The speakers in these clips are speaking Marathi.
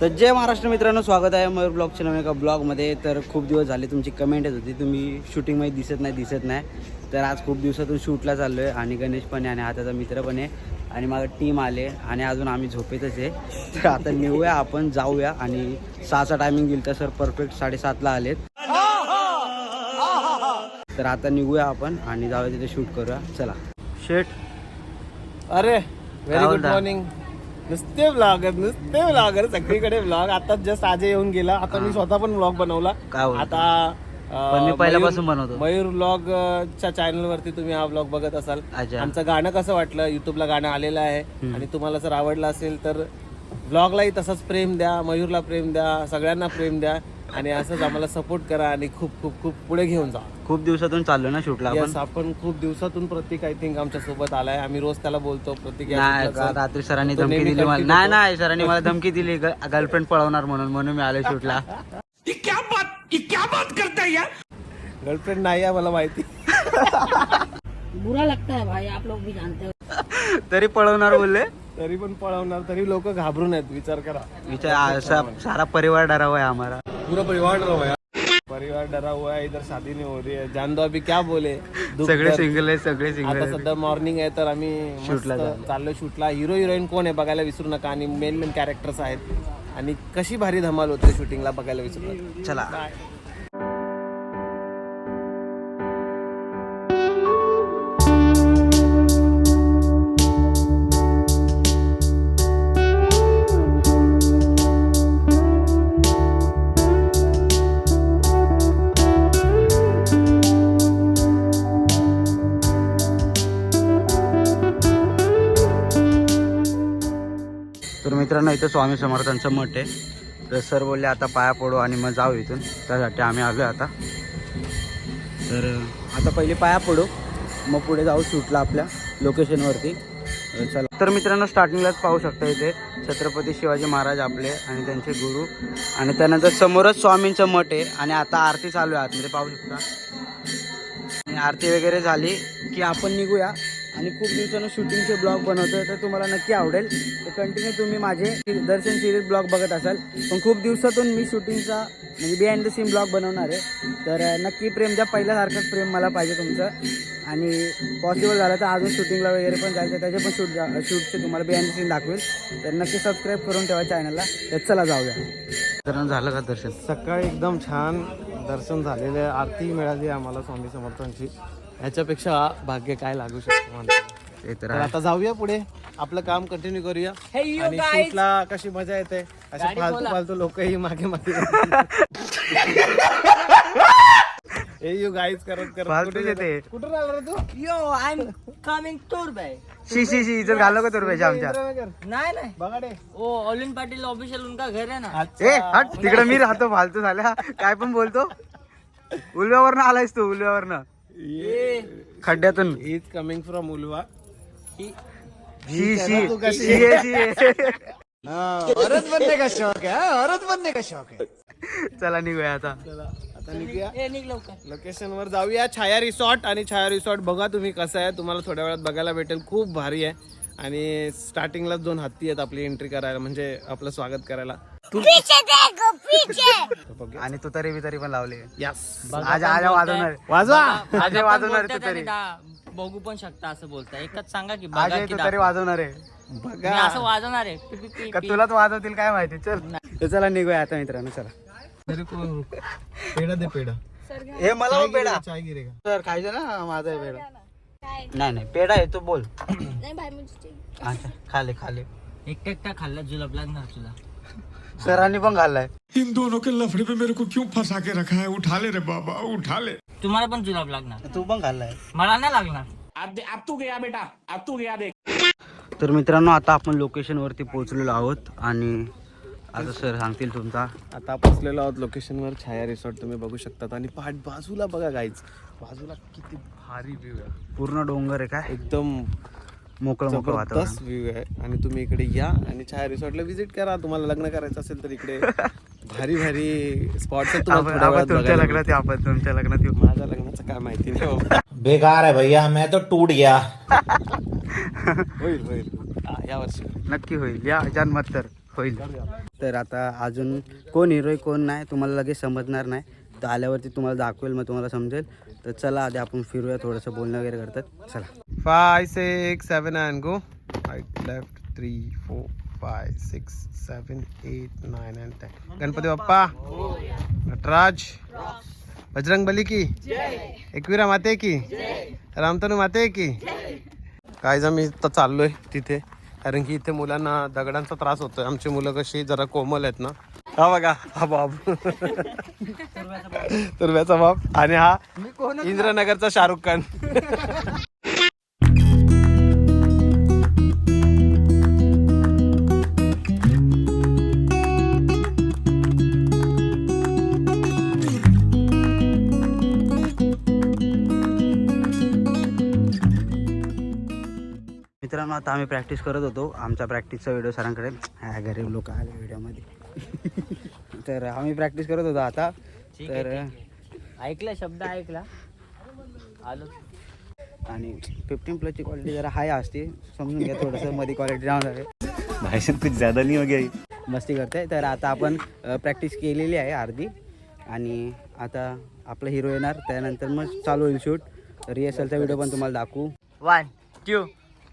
तर जय महाराष्ट्र मित्रांनो स्वागत आहे मयूर ब्लॉगच्या नवीन एका ब्लॉगमध्ये तर खूप दिवस झाले तुमची कमेंट येत होती तुम्ही शूटिंगमध्ये दिसत नाही दिसत नाही. तर आज खूप दिवसातून शूटला चाललो आहे आणि गणेश पण आहे आणि हाताचा मित्र पण आहे. आणि माझं टीम आले आणि अजून आम्ही झोपेतच आहे. तर आता निघूया आपण जाऊया आणि सहाचा टायमिंग दिल तर सर परफेक्ट साडेसातला आलेत. तर आता निघूया आपण आणि जाऊया तिथे शूट करूया. चला. शेट अरे व्हेरी गुड? मॉर्निंग नुसते ब्लॉगर नुसते ब्लॉगर सगळीकडे ब्लॉग आता जस्ट आज येऊन गेला. आता मी स्वतः पण ब्लॉग बनवला? आता पण मी पहिल्यापासून मयूर- बनवतो. मयूर ब्लॉग च्या चॅनल वरती तुम्ही हा ब्लॉग बघत असाल. अच्छा. आमचं गाणं कसं वाटलं? युट्यूबला गाणं आलेलं आहे. आणि तुम्हाला जर आवडलं असेल तर ब्लॉगलाही तसंच प्रेम द्या मयूरला प्रेम द्या सगळ्यांना प्रेम द्या. आणि असंच आम्हाला सपोर्ट करा आणि खूप खूप खूप पुढे घेऊन जा. खूप दिवसातून चाललो ना शूटला आपण? येस आपण खूप दिवसातून प्रतीक आय थिंक आमच्यासोबत आलाय. आम्ही रोज त्याला बोलतो प्रतीक या नाही shootला का- चल. रात्री सरांनी तो धमकी नेहमी दिली मला. continue नाही करतो. नाही सरांनी मला धमकी दिली. गर्लफ्रेंड पळवणार म्हणून म्हणून मी आलो शूटला. गर्लफ्रेंड नाही आहे मला माहिती. बुरा लगता है भाई आप लोग भी जानते हो। तरी पळवणार बोलले? तरी पण पळवणार तरी लोक घाबरून आहेत विचार करा. विचार आ- सा- सारा परिवार डरावा है हमारा पूरा परिवार डरा हुआ है परिवार डरा हुआ है इधर शादी नहीं हो रही है. जान दो अभी क्या बोले? दुख सगळे दर्द. सिंगल आहे सगळे सिंगल आता आहे सध्या मॉर्निंग आहे तर आम्ही मस्त चाललो. चाललो शूटला. हिरो हिरोईन कोण आहे बघायला विसरू नका. आणि मेन मेन कॅरेक्टर्स आहेत. आणि कशी भारी धमाल होते शूटिंगला बघायला विसरू नका. चला. तर मित्रांनो इथं स्वामी समर्थांचं मठ आहे. तर सर बोलले आता पाया पडू आणि मग जाऊ इथून. त्यासाठी आम्ही आलो आता. तर आता पहिले पाया पडू मग पुढे जाऊ शूटला आपल्या लोकेशनवरती. चला. तर मित्रांनो स्टार्टिंगलाच पाहू शकता इथे छत्रपती शिवाजी महाराज आपले आणि त्यांचे गुरु. आणि त्यानंतर समोरच स्वामींचं मठ आहे आणि आता आरती चालू आहे. आतमध्ये पाहू शकता. आणि आरती वगैरे झाली की आपण निघूया. आणि खूप दिवसानं शूटिंगचे ब्लॉग बनवतोय तर तुम्हाला नक्की आवडेल. तर कंटिन्यू तुम्ही माझे दर्शन सिरीज ब्लॉग बघत असाल. पण खूप दिवसातून मी शूटिंगचा म्हणजे बिहाइंड द सीन ब्लॉग बनवणार आहे. तर नक्की प्रेम द्या. पहिल्यासारखंच प्रेम मला पाहिजे तुमचं. आणि पॉसिबल झालं तर अजून शूटिंगला वगैरे पण जायचं त्याचे पण शूट शूटचे तुम्हाला बिहाइंड द सीन दाखवेल. तर नक्की सबस्क्राईब करून ठेवा चॅनलला तर चला जाऊया. तर झालं का दर्शन? सकाळी एकदम छान दर्शन झालेले आहे. आरती मिळाली आम्हाला स्वामी समर्थांची. याच्यापेक्षा भाग्य काय लागू शकतं. ते तर तर आहे. आता जाऊया पुढे. आपलं काम कंटिन्यू करूया. आणि शूटला कशी मजा येते? असे फालतू फालतू लोकही मागे मागे ए यू गाईज करत करत फालतूच कुठे येते. गेला? रे तू? Yo I am coming tour bye शी शी शी इज्जत घालो का तुरबाईच्या आमच्या नहीं नहीं. बघा रे. वो ऑलिन पाटिल ऑफिशियल उनका घर है ना. ए हट तिकडे मी राहतो फालतू झाल्या. काय पण बोलतो. उलव्यावरनं आलायस तू उलव्यावरनं. खड्ड्यातून. इज कमिंग फ्रॉम उलवा शी शी शी आहे, शी आहे. चला निघूया आता. चला आता निघूया. ए निघ लवकर. लोकेशन वर जाऊया छाया रिसॉर्ट आणि छाया रिसॉर्ट बघा तुम्ही कसं आहे. तुम्हाला थोड्या वेळात बघायला भेटेल. खूप भारी आहे. आणि स्टार्टिंगलाच दोन हत्ती आहेत आपली एंट्री करायला म्हणजे आपलं स्वागत करायला. आणि तू तरी बी तरी पण लावले. यस आज आज वाजवणार. वाजवा. आज बघा वाजवणार पण तू बोलतात तरी. आणि दा- बघू पण शकता असं बोलता एकच सांगा की आज बघा तू की तरी. वाजवणार आहे. बघा. असं वाजवणार आहे. का. तुलाच वाजवतील काय माहिती? चल. तर चला निघूया आता मित्रांनो चला. तरी कोण? पेढा दे पेढा. हे मला पण पेढा. चाय गिरे का? सर खायचं ना? माझा आहे पेढा. नाही नाही पेढा आहे तू बोल. अच्छा खाले खाले. एकटा एकटा खाल्ला जुलाब लागणार तुला. सरांनी पण खाल्लाय. इन दोनों के लफड़े पे मेरे को क्यों फंसा के रखा है? उठा ले रे बाबा उठा ले। तुम्हाला पण जुलाब लागणार. तू पण खाल्लाय. मला नाही लागणार. तर मित्रांनो आता आपण लोकेशन वरती पोहोचलेलो आहोत आणि आता सर सांगतील तुमचा. आता पोचलेलो आहोत लोकेशन वर छाया रिसॉर्ट तुम्ही बघू शकतात. आणि पाठ बाजूला बघा गाईज बाजूला किती भारी व्ह्यू आहे. पूर्ण डोंगर आहे काय? एकदम मोकळं मोकळं वातावरण. जबरदस्त व्ह्यू आहे. आणि तुम्ही इकडे या आणि छाया रिसॉर्टला व्हिजिट करा. तुम्हाला लग्न करायचं असेल तर इकडे. भारी भारी स्पॉट्स आहेत तुम्हाला आपण थोड्या आपण वेळात तुमच्या बघायला लग्नात येऊ, आपण तुमच्या लग्नात येऊ. मिळतील. माझ्या लग्नाचं काय माहिती नाही बाबा. बेकार है भैया मैं तो टूट गया. होईल होईल. हा, या वर्षी. नक्की होईल. या जन्मात तर होईल. तर आता अजून कोण हिरो कोण नाही तुम्हाला लगेच समजणार नाही. तर आल्यावरती तुम्हाला दाखवेल मग तुम्हाला समजेल. तर चला आधी आपण फिरूया थोडंसं बोलणं वगैरे करतात. चला. Five six seven and go right left three four five six seven eight nine and ten Ganpati Bappa Nataraj Bajrang Bali की एकविरा माते की रामतनू माते की काय जा मी तर चाललोय तिथे. कारण की इथे मुलांना दगडांचा त्रास होतोय. आमची मुलं कशी जरा कोमल आहेत ना. हा बघा हा बाब. तुर्व्याचा बाप. आणि हा इंद्रनगरचा शाहरुख खान. मित्रांनो आता आम्ही प्रॅक्टिस करत होतो. आमचा प्रॅक्टिसचा व्हिडिओ सरांकडे. ह्या गरीब लोक आले व्हिडिओमध्ये तर आम्ही प्रॅक्टिस करत होतो आता. तर ऐकला शब्द ऐकला. आलो. आणि फिफ्टीन प्लसची क्वालिटी जरा हाय असते. समजून घ्या थोडंसं मध्ये क्वालिटी डाऊन आहे भाई साहब कुछ ज्यादा नहीं हो गया मस्ती करते तर आता आपण प्रॅक्टिस केलेली आहे अर्धी. आणि आता आपला हिरो येणार. त्यानंतर मग चालू होईल शूट रिहर्सलचा व्हिडिओ पण तुम्हाला दाखवू. One, two,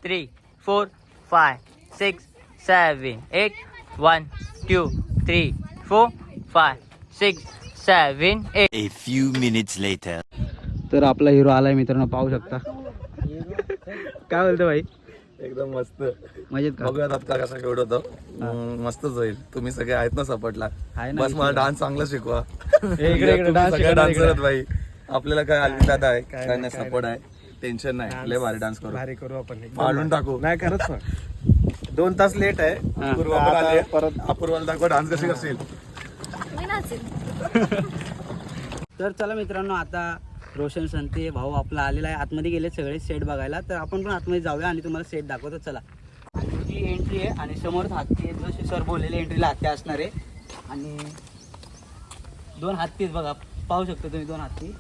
three, four, five, six, seven, eight. One, two, three, four, five, six, seven, eight. A few minutes later. तर आपला हिरो आलाय मित्रांनो पाहू शकता. काय बोलतो भाई? एकदम मस्त. मजेत का? बघूयात आता कसा खेळ होतो. मस्तच होईल. तुम्ही सगळे आहेत ना सपोर्टला. आहे ना बस मला डान्स चांगला शिकवा. सगळे इकडे. आहेत भाई. आपल्याला काय दादा आहे काय नाही सपोर्ट आहे. टेन्शन नाही. लय भारी डान्स करू. भारी करू आपण. मारून टाकू. नाही करत ना. दोन तास लेट आहे. परत अपूर्वाला दाखवा डान्स कशी करशील? तर चला मित्रांनो आता रोशन संते भाऊ आपला आलेला आहे. आतमध्ये गेले सगळे सेट बघायला. तर आपण पण आतमध्ये जाऊया आणि तुम्हाला सेट दाखवतो. चला. आणि जी एंट्री आहे आणि समोर हत्ती आहे. जसे सर बोललेले एंट्रीला हत्ती असणार आहे. आणि दोन हत्ती बघा. पाहू शकता तुम्ही दोन हत्ती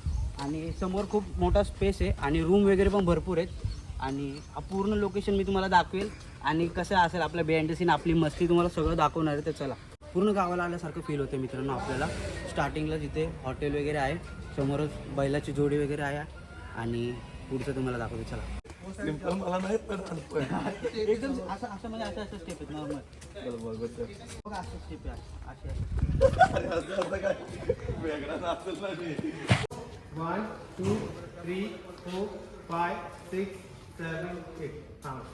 आणि समोर खूप मोठा स्पेस आहे. आणि रूम वगैरे पण भरपूर आहेत. आणि पूर्ण लोकेशन मी तुम्हाला दाखवेल. आणि कसं असेल आपल्या बिहाइंड सीन आपली मस्ती तुम्हाला सगळं दाखवणार आहे. तर चला. पूर्ण गावाला आल्यासारखं फील होतं मित्रांनो आपल्याला. स्टार्टिंगला तिथे हॉटेल वगैरे आहे समोरच बैलाची जोडी वगैरे आहे आणि पुढचं तुम्हाला दाखवतो चला. मला नाही पण. एकदम असं असं म्हणजे असं असं स्टेप आहेत नॉर्मल बघा असं स्टेप आहे असे असे one two three four five six seven eight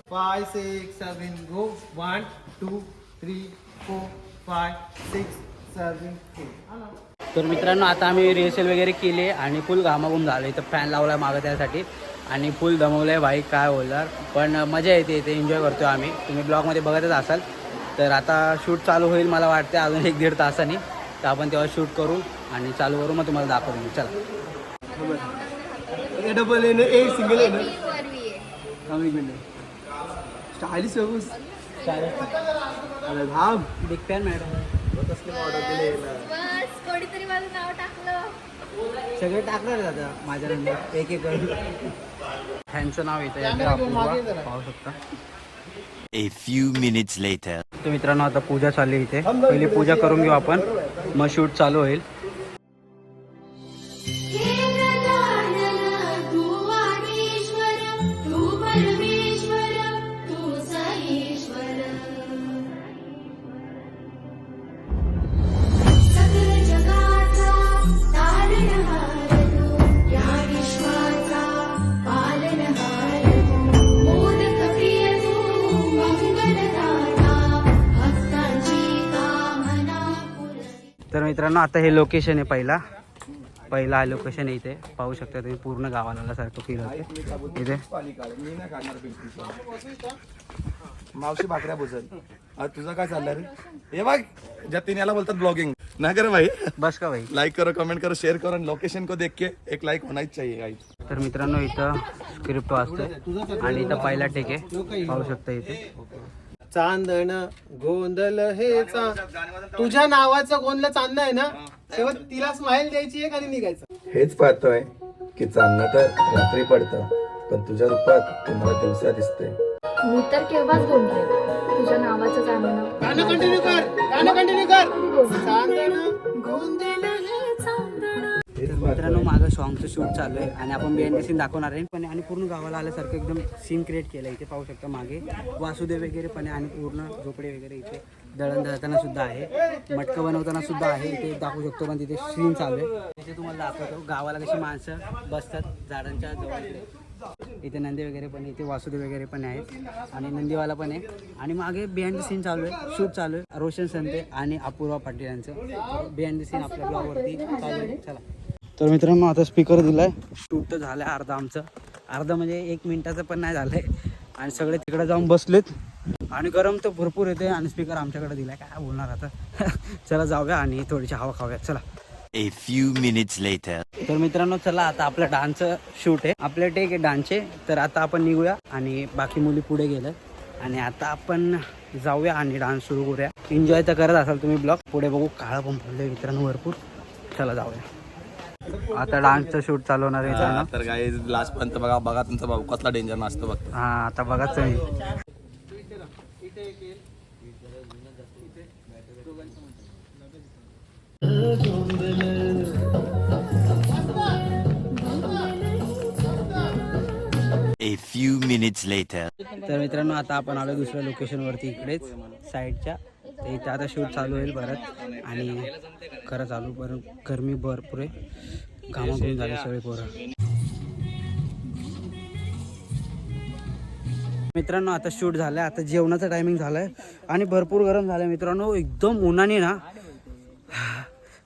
five six seven go one two three four five six seven eight तर मित्रांनो आता आम्ही रिहर्सल वगैरे केली आहे आणि फुल घामाघूम झालं. इथं फॅन लावला मागं त्यासाठी आणि फुल दमवलं आहे भाई काय बोलणार. पण मजा येते इथे एन्जॉय करतो आम्ही. तुम्ही ब्लॉगमध्ये बघतच असाल. तर आता शूट चालू होईल मला वाटते अजून एक दीड तासाने. तर आपण तेव्हा शूट करू आणि चालू करू मग तुम्हाला दाखवू मी. चला. Double N A single N stylish Dham big fan madam बस कोणीतरी माझं नाव टाकलं. सगळे टाकणार आहेत आता माझ्या नंतर एक एक करून. फॅनचं नाव येतं अपूर्वा. पाहू शकता. A few minutes later. तर मित्रांनो आता पूजा चालली इथे. पहिली पूजा करून घेऊ आपण. मग शूट चालू होईल. मित्रांनो आता हे लोकेशन आहे पहिला. पहिला हा लोकेशन आहे इथे. पाहू शकता तुम्ही पूर्ण गावाला आल्यासारखं फील होते इथे. मावशी भाकऱ्या आज तुझं काय चाललंय रे? हे बघ ज्या तीन याला बोलतात ब्लॉगिंग नाही करे भाई. बस का भाई? लाइक करो कमेंट करो शेयर करो लोकेशन को देख के एक लाइक होना ही चाहिए गाइस तर मित्रांनो इथं स्क्रिप्ट वाचतोय आणि इथं पहिला टेक आहे. पाहू शकता इथे. चांदण गोंधल हे चा तुझ्या नावाचं गोंधळ चांद आहे ना? तेव्हा तिला स्माइल द्यायची आहे आणि निघायचं. हेच पाहतोय की चांदणं तर रात्री पडतं पण तुझ्या रूपात तुम्हाला दिवसा दिसते. मी तर केव्हाच बोलते तुझ्या नावाचं चांदणं गाणं कंटिन्यू कर गाणं कंटिन्यू कर. चांदण गोंधळ? हे चांदण तर मित्रांनो माझं सॉंगचं शूट चालू आहे आणि आपण बिहाइंड सीन दाखवणार आहे. पण आणि पूर्ण गावाला आल्यासारखं एकदम सीन क्रिएट केलं इथे पाहू शकता मागे. वासुदेव वगैरे पण आहे आणि पूर्ण झोपडे वगैरे इथे दळण दळताना सुद्धा आहे. मटकं बनवताना सुद्धा आहे. इथे दाखवू शकतो पण तिथे सीन चालू आहे. तिथे तुम्हाला दाखवतो. गावाला कशी माणसं बसतात झाडांच्या जवळ. इथे नंदी वगैरे पण इथे वासुदेव वगैरे पण आहेत. आणि नंदीवाला पण आहे. आणि मागे बिहाइंड द सीन चालू आहे. शूट चालू आहे. रोशन संते आणि अपूर्वा पाटील यांचं. बिहाइंड द सीन आपल्या ब्लॉगवरती चालू आहे. चला. तर मित्रांनो आता स्पीकर दिलाय. शूट तर झालं आहे अर्धा आमचं. अर्धा म्हणजे एक मिनिटाचं पण नाही झालंय. आणि सगळे तिकडे जाऊन बसलेत. आणि गरम तर भरपूर येते आणि स्पीकर आमच्याकडे दिलाय. काय बोलणार आता? चला जाऊया आणि थोडीशी हवा खाऊया. चला. A few minutes later. तर मित्रांनो चला आता आपलं डान्सचं शूट आहे. आपले टेक आहे डान्सचे. तर आता आपण निघूया आणि बाकी मुली पुढे गेलं आणि आता आपण जाऊया आणि डान्स सुरू करूया. एन्जॉय तर करत असाल तुम्ही ब्लॉग. पुढे बघू. काळा पण पडले मित्रांनो भरपूर. चला जाऊया. आता डान्सचं शूट चालू होणार आहे मित्रांनो. तर काही लास्ट पर्यंत बघा बघा तुमचा भाऊ कसला डेंजर नाचतो बघतो हा आता बघाच मी A few minutes later. तर मित्रांनो आता आपण आलो दुसऱ्या लोकेशनवरती इकडेच साईडच्या ते इथे आता शूट चालू होईल परत. आणि खरं चालू बरं गरमी भरपूर आहे. घामाघूम झाले सगळे पोरं. मित्रांनो आता शूट झालं आहे आता जेवणाचं टायमिंग झालंय. आणि भरपूर गरम झालं मित्रांनो एकदम उन्हाने ना.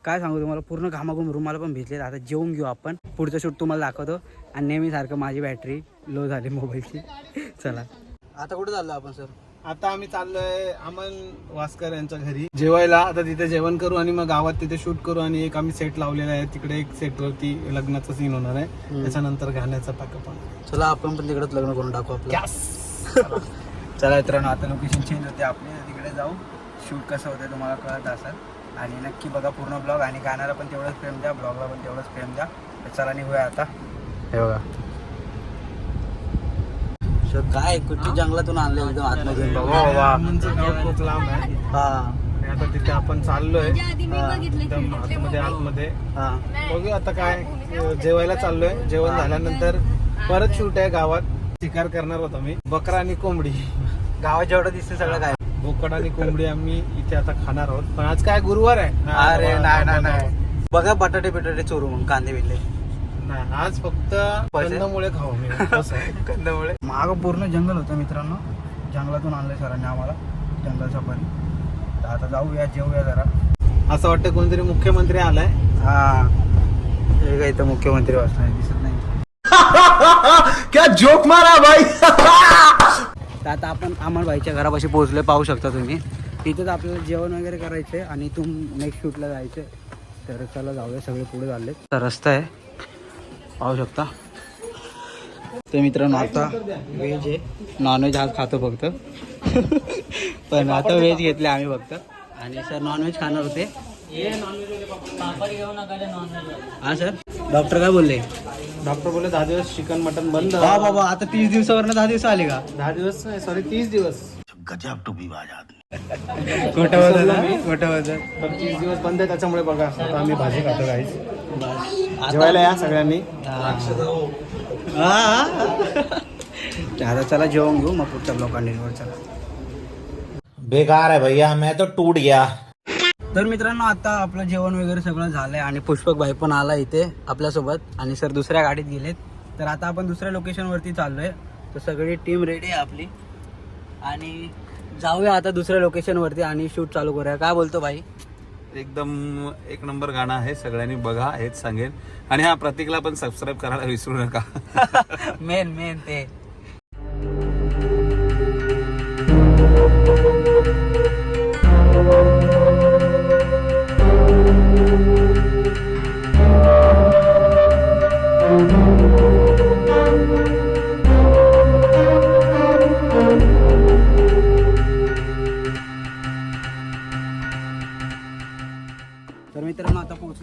काय सांगू तुम्हाला? पूर्ण घामाघूम रुमाला पण भेटले आता जेवून घेऊ आपण. पुढचं शूट तुम्हाला दाखवतो. आणि नेहमीसारखं माझी बॅटरी लो झाली मोबाईलची चला. आता कुठं चाललो आपण सर आता आम्ही चाललोय अमन वास्कर यांच्या घरी. जेवायला आता तिथे जेवण करू आणि मग गावात तिथे शूट करू आणि एक आम्ही सेट लावलेला आहे. तिकडे एक सेट वरती लग्नाचा सीन होणार आहे. त्याच्यानंतर गाण्याचा पॅकअप चला आपण पण तिकडेच लग्न करून टाकू आपलं. चला. मित्रांनो आता लोकेशन चेंज होते. आपले तिकडे जाऊ. शूट कसं होतं तुम्हाला कळत असेल. आणि नक्की बघा पूर्ण ब्लॉग आणि गाण्याला पण तेवढंच प्रेम द्या. ब्लॉगला पण तेवढंच प्रेम द्या. चला निघूया आता. हे बघा. काय कुठे जंगलातून आणले एकदम आतमध्ये? अमनचं गाव खूप लांब आहे. हा. आणि आता तिथे आपण चाललोय. एकदम आतमध्ये आतमध्ये. हा. बघूया आता काय अं, जेवायला चाललोय. जेवण झाल्यानंतर परत शूट आहे गावात. शिकार करणार होतो मी. बकरा आणि कोंबडी. गावात जेवढं दिसतं सगळं काय? बोकड आणि कोंबडी आम्ही इथे आता खाणार आहोत. पण आज काय गुरुवार आहे. अरे नाही नाही नाही. बघा बटाटे बिटाटे चोरू मग कांदे बिल्ले नाही आज फक्त? कंदमुळे खाऊ मी. कंदमुळे. माग पूर्ण जंगल होतं मित्रांनो. जंगलातून आणलंय सरांनी आम्हाला जंगल सफारी तर आता जाऊया जेवूया जरा. असं वाटतं कोणतरी मुख्यमंत्री आलाय. हा. हे काय इथं मुख्यमंत्री वाचणार दिसत नाही. क्या जोक मारा भाई. तर आता आपण अमरबाईच्या घरापाशी पोहोचलोय पाहू शकता तुम्ही. तिथंच आपल्याला जेवण वगैरे करायचंय आणि इथून नेक्स्ट शूटला जायचंय. तर चला जाऊया सगळे पुढे चालले तर रस्ता आहे. पाहू शकता. ते मित्रांनो आता व्हेज आहे नॉनव्हेज आज खातो फक्त. पण आता व्हेज घेतले आम्ही फक्त. आणि सर नॉनव्हेज खाणार होते. हा सर डॉक्टर काय बोलले? डॉक्टर बोले दहा दिवस चिकन मटन बंद. हा बाबा आता तीस दिवसावरनं दहा दिवस आले का? दहा दिवस सॉरी तीस दिवस. खोटं होतं ना खोटं होतं तर तीस दिवस बंद आहे त्याच्यामुळे बघा आता आम्ही भाजी खातो काहीच जेवायला या सगळ्यांनी. आता चला जेवण घेऊ मग पुढच्या ब्लॉक कंटिन्यू चला. बेकार है भैया मैं तो टूट गया. तर मित्रांनो आता आपलं जेवण वगैरे सगळं झालंय आणि पुष्पक भाई पण आला इथे आपल्यासोबत आणि सर दुसऱ्या गाडीत गेलेत. तर आता आपण दुसऱ्या लोकेशनवरती चाललोय. तर सगळी टीम रेडी आहे आपली. आणि जाऊया आता दुसऱ्या लोकेशनवरती आणि शूट चालू करूया. काय बोलतो भाई? एकदम एक नंबर गाणं आहे सगळ्यांनी बघा हेच सांगेन. आणि हा प्रतीकला पण सबस्क्राईब करायला विसरू नका. मेन मेन ते.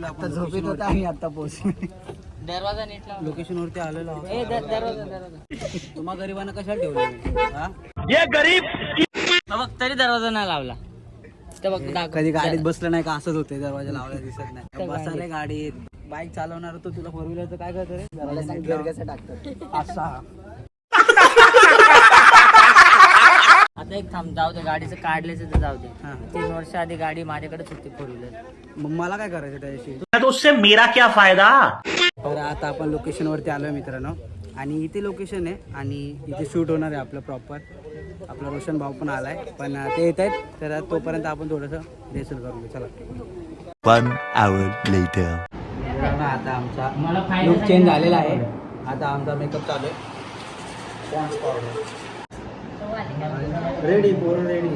पोहोचलो आपण झोपेत होता आणि आता पोहोचलो. दरवाजा नीट लाव. लोकेशन वरती आलेलो. ए दर- दरवाजा दरवाजा. तुम्हा गरिबांना कशाला ठेवलं हा? हा बघ तरी दरवाजा नाही लावला. ते बघ दाखव. कधी गाडीत बसलं नाही का असंच होते दरवाजा लावला दिसत नाही. बसा रे गाडीत. बाईक चालवणार तो तुला फोर व्हीलरचं काय करतो रे दरवाजा टाकतात? असा. आता एक थांब जाऊ दे गाडीचं काढल्याचं तर जाऊ दे. हा. तीन वर्ष आधी गाडी माझ्याकडेच होती फोर व्हीलर मग मला काय करायचं त्याच्याशी? तो उससे मेरा क्या फायदा? तर आता आपण लोकेशन वरती आलोय मित्रांनो. आणि इथे लोकेशन आहे आणि इथे शूट होणार आहे आपलं प्रॉपर आपला रोशन भाऊ पण आलाय. पण ते येत आहेत तर तोपर्यंत आपण थोडंसं रेसल घेऊ. चला. One hour later. मित्रांनो, आता आमचा लुक. चेंज झालेला आहे. आता आमचा मेकअप चालू आहे. रेडी पोरं रेडी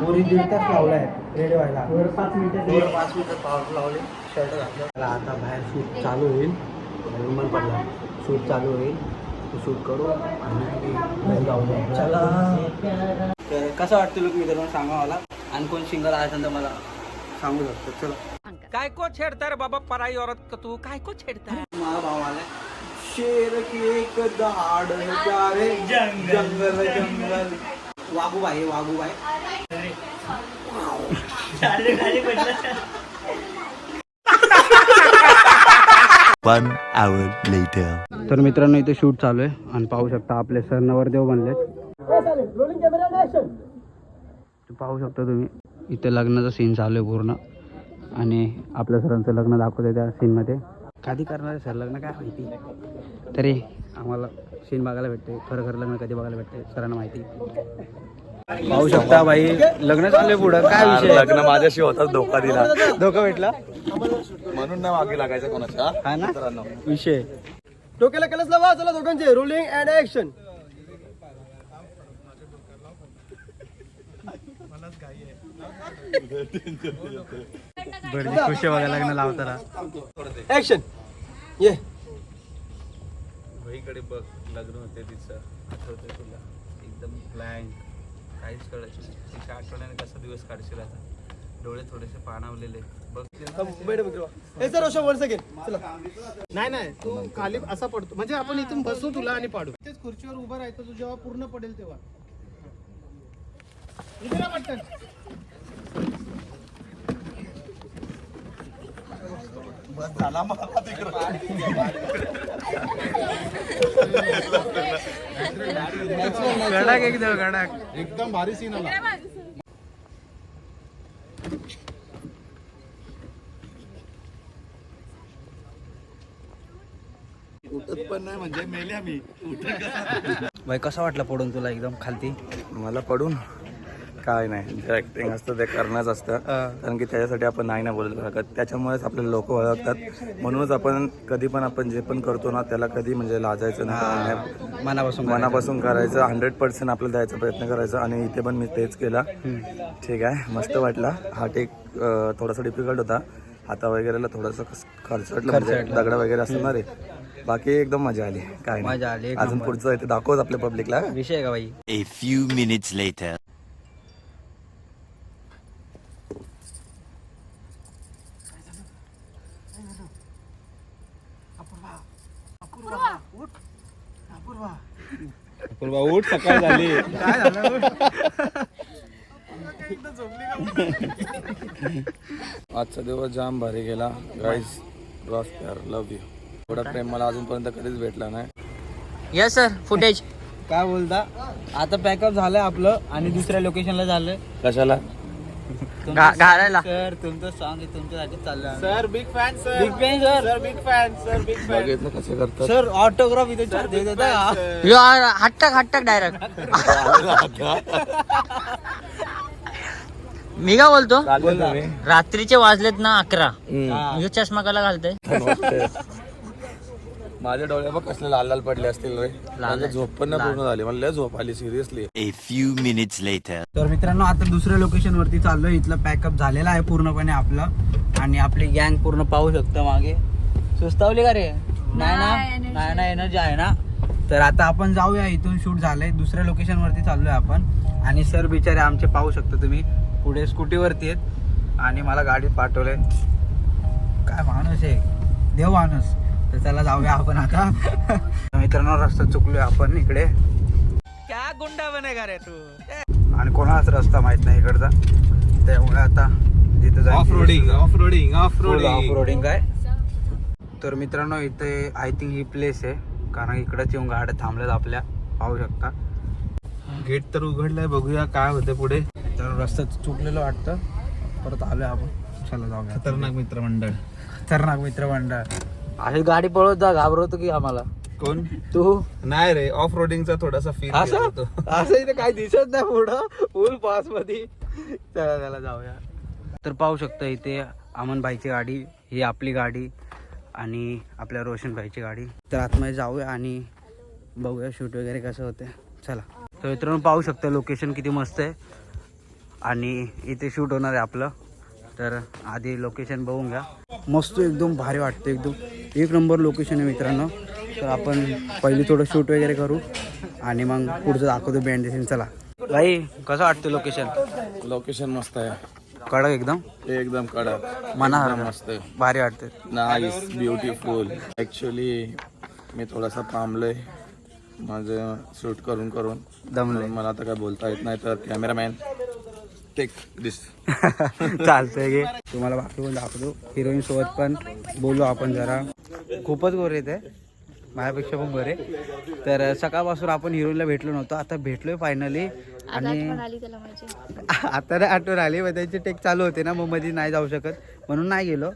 पोरी दीड तास लावलाय. रेडी व्हायला. पाच मिनिटं पाच मिनिटं पावर लावले. शर्ट घातलं. आता बाहेर शूट चालू होईल. रुमाल पडला. शूट चालू होईल. शूट करू. आणि जाऊ चला. तर कसं वाटतं लोक मित्रांनो? सांगा मला. आणि कोण सिंगल असेल तर मला सांगू शकतो. चला. काय को छेडता रे बाबा? पराई औरत का तू? काय को छेडता माझा भाव आलाय. शेर की एक दहाड जा रे जंगल. जंगल वाघूबाई One hour later. तर मित्रांनो इथे शूट चालू आहे. आणि पाहू शकता आपले सर नवरदेव बनले पाहू शकता तुम्ही इथे लग्नाचा सीन चालू आहे पूर्ण. आणि आपल्या सरांचं लग्न दाखवतंय त्या सीनमध्ये कधी करणार आहे सर? लग्न काय माहिती? तरी. आम्हाला सीन बघायला भेटते खरं खरं लग्न कधी बघायला भेटते सरांना माहिती. पाहू शकता बाई लग्न आहे पुढं. काय विषय? लग्न माझ्याशी होताच धोका दिला. धोका भेटला? म्हणून नाही मागे लागायचं कोणाच्या हा? ना? विषय. डोक्याला केलंच लावा चला दोघांचे. रोलिंग अँड ऍक्शन बरं खुश लावताना. ऍक्शन ये. भाईकडे बघ लग्न होते तिचं आठवतंय तुला? एकदम ब्लँक काहीच कळायचं नाही. तिच्या आठवड्याने कसा दिवस काढशील आता? डोळे थोडेसे पाणावलेले. बघ. हे सर रोशन वन सेकंड चला. नाही नाही तू खाली असा पडतो. म्हणजे आपण इथून बसू तुला आणि पाडू. तेच खुर्चीवर उभं राहायचं तू जेव्हा पूर्ण पडेल तेव्हा. इथे ना पटकन गडाक एकदम गडाक. एकदम भारी सीन आला. भाई कसा वाटला पडून तुला एकदम खालती? मला पडून काय नाही. जे ऍक्टिंग असतं ते करणंच असतं. कारण की त्याच्यासाठी आपण नाही ना बोलत शकत त्याच्यामुळेच आपल्याला लोक ओळखतात. म्हणूनच आपण कधी पण आपण जे पण करतो ना त्याला कधी म्हणजे लाजायचं नाही. मनापासून मनापासून करायचं. हंड्रेड पर्सेंट आपल्याला द्यायचा प्रयत्न करायचा. आणि इथे पण मी तेच केला. ठीक आहे. मस्त वाटला. हा टेक थोडासा डिफिकल्ट होता. हाता वगैरेला थोडंसं खर्चटलं म्हणजे दगड वगैरे असणार आहे बाकी एकदम मजा आली. काय नाही. मजा आली, अजून. पुढचं इथे दाखवत आपल्या पब्लिकला विषय का बाई? A few minutes later. पूर्वा. उठ सकाळ झाली. आजचा दिवस जाम भारी गेला. गाईज क्रॉस प्यार लव्ह यू एवढा प्रेम मला अजूनपर्यंत कधीच भेटला नाही. यस सर फुटेज काय बोलता? आता पॅकअप झालंय आपलं आणि दुसऱ्या लोकेशनला झालंय. कशाला? घालायला सर तुमचं सॉंग तुमच्यासाठी चाललं. Sir big fan sir big fan sir sir big fan sir big fan बघितलं कसे करतात? सर ऑटोग्राफ इथे चार देत होता. का? यो हट्टक हट्टक डायरेक्ट मी काय बोलतो? रात्रीचे वाजलेत ना अकरा. यो चष्मा कला घालतोय. माझ्या डोळ्या बघ कसले लाल लाल पडले असतील रे. माझी झोप पण नाही पूर्ण झाली. मला लय झोप आली seriously A few minutes later. तर मित्रांनो आता दुसऱ्या लोकेशन वरती चाललोय. इथलं पॅकअप झालेलं आहे पूर्णपणे आपलं. आणि आपली गँग पूर्ण पाहू शकतो मागे. सुस्तावली का रे? नाही ना? नाही ना एनर्जी आहे ना? तर आता आपण जाऊया. इथून शूट झालंय. दुसऱ्या लोकेशन वरती चाललोय आपण. आणि सर बिचारे आमचे पाहू शकता तुम्ही. पुढे स्कूटीवरती आहेत. आणि मला गाडीत पाठवलंय. काय माणूस आहे? देव माणूस. तर चला जाऊया आपण आता. मित्रांनो रस्ता चुकलोय आपण इकडे. क्या गुंडा बनेगा रे तू? आणि कोणालाच रस्ता माहीत नाही इकडचा. त्यामुळे आता जिथं off roading off roading off off roading आहे. तर मित्रांनो इथे आय थिंक ही प्लेस आहे. कारण इकडेच येऊन गाड्या थांबल्यात आपल्या. पाहू शकता. गेट तर उघडलाय बघूया काय होतं पुढे. तर रस्ता चुकलेलं वाटतं. परत आलोय आपण. चला जाऊया. खतरनाक मित्रमंडळ खतरनाक मित्रमंडळ अशी गाडी पळवत जा घाबरवतो की आम्हाला. कोण? तू? नाही रे ऑफ रोडिंगचा थोडासा फील असं? असं इथे काही दिसत नाही पुढं. फुल पासमध्ये चला चला जाऊया. तर पाहू शकता इथे अमन भाईची गाडी ही आपली गाडी आणि आपल्या रोशन भाईची गाडी. तर आतमध्ये जाऊया आणि बघूया शूट वगैरे कसं होते. चला. तर मित्रांनो पाहू शकता लोकेशन किती मस्त आहे. आणि इथे शूट होणार आहे आपलं. तर आधी लोकेशन बघून घ्या. मस्त एकदम भारी वाटतं एकदम. एक नंबर लोकेशन आहे मित्रांनो. तर आपण पहिली थोडं शूट वगैरे करू आणि मग पुढचं दाखवतो बँड चला. भाई कसं वाटतं लोकेशन लोकेशन मस्त आहे. कडक एकदम? एकदम कडक. मना मस्त आहे. भारी वाटते नाईस ब्युटिफुल ॲक्च्युली मी थोडासा थांबलोय. माझं शूट करून करून. दमले मला आता काय बोलता येत नाही तर कॅमेरामॅन टेक दिस. चालतंय गे तुम्हाला बाकी पण दाखवतो. हिरोईन सोबत पण बोलू आपण जरा. खूपच गोरे ते माझ्यापेक्षा पण बरे. तर सकाळपासून आपण हिरोईनला भेटलो नव्हतो. आता भेटलोय फायनली आणि आता नाही आठवण आली. मग त्यांचे टेक चालू होते ना. मग मध्ये नाही जाऊ शकत. म्हणून नाही गेलो.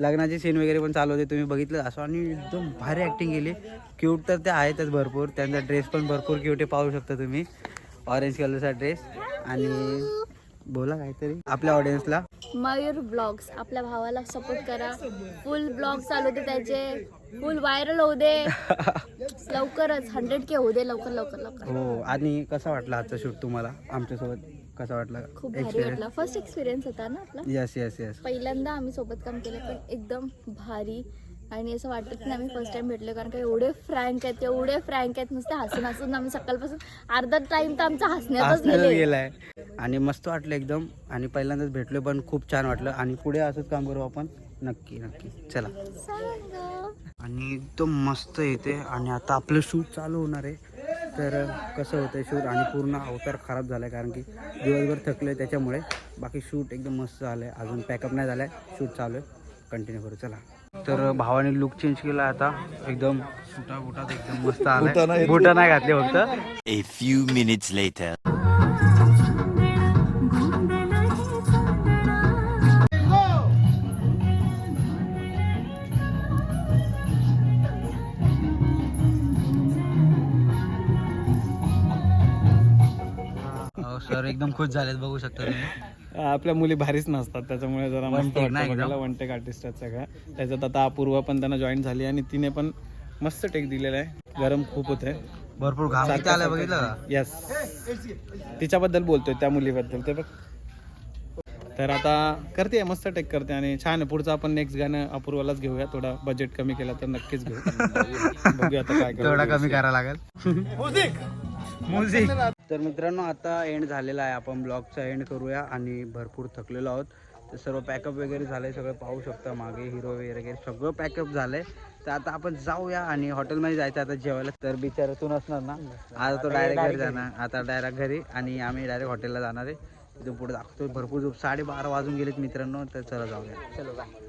लग्नाचे सीन वगैरे पण चालू होते. तुम्ही बघितलं असं. आणि एकदम भारी ॲक्टिंग केली. क्यूट तर ते आहेतच भरपूर. त्यांचा ड्रेस पण भरपूर क्यूट आहे. पाहू शकता तुम्ही. ऑरेंज कलरचा ड्रेस आणि बोला काहीतरी. आपल्या ऑडियन्सला मयूर ब्लॉग्स आपल्या भावाला सपोर्ट करा. फुल ब्लॉग चालू दे त्याचे. फुल व्हायरल होऊ दे. लवकरच हंड्रेड के होऊ दे लवकर लवकर लवकर. हो आणि कसा वाटला आजचा शूट तुम्हाला? आमच्यासोबत कसा वाटला? खूप भारी वाटला. फर्स्ट एक्सपिरियन्स होता ना आपला? येस येस येस पहिल्यांदा आम्ही सोबत काम केलं पण एकदम भारी. आणि असं वाटत नाही आम्ही फर्स्ट टाइम भेटलो कारण का एवढे फ्रँक आहेत एवढे फ्रँक आहेत नुसते हसून हसून आम्ही सकाळपासून अर्धा टाइम तर आमचा हसण्यातच गेले गेलाय. आणि मस्त वाटलं एकदम. आणि पहिल्यांदाच भेटलो पण खूप छान वाटलं. आणि पुढे असंच काम करू आपण. नक्की नक्की. चला. आणि एकदम मस्त येते. आणि आता आपलं शूट चालू होणार आहे. तर कसं होतं शूट? आणि पूर्ण अवतार खराब झाला आहे कारण की दिवसभर थकले त्याच्यामुळे. बाकी शूट एकदम मस्त झालं आहे अजून पॅकअप नाही झालं आहे शूट चालू आहे. कंटिन्यू करू. चला. तर भावाने लुक चेंज केला आता. एकदम सुटा बुटात एकदम मस्त आला बुटा नाही घातले. फक्त. A few minutes later. Sir एकदम खुश झालेत बघू शकता तुम्ही. आपल्या मुली भारीच नसतात त्याच्यामुळे जरा मस्त वाटतं? बघायला वन टेक आर्टिस्ट आहेत सगळ्या. त्याच्यात आता अपूर्वा पण त्यांना जॉईन झाली आणि तिने पण मस्त टेक दिलेला आहे. गरम खूप होते भरपूर घाम किती आलाय बघितलं का? यस तिच्याबद्दल बोलतोय त्या मुलीबद्दल. ते बघ. तर आता करते मस्त टेक करते आणि छान आहे. पुढचं आपण नेक्स्ट गाणं अपूर्वालाच घेऊया. थोडा बजेट कमी केला तर नक्कीच घेऊ. बघूया आता काय करू. कमी करायला लागेल. म्युझिक तर मित्रांनो आता एंड झालेला आहे. आपण ब्लॉगचा एंड करूया आणि भरपूर थकलेलो आहोत. तर सर्व पॅकअप वगैरे झालंय सगळं पाहू शकता. मागे हिरो वगैरे सगळं पॅकअप झालंय. तर आता आपण जाऊया आणि हॉटेलमध्ये जायचं आता जेवायला. तर बिचारा असणार ना? आता तो डायरेक्ट घरी जाणार. आता डायरेक्ट घरी आणि आम्ही डायरेक्ट हॉटेलला जाणार आहे. तिथून पुढे दाखवतो भरपूर साडेबारा वाजून गेलेत मित्रांनो. तर चला जाऊया. चलो बाय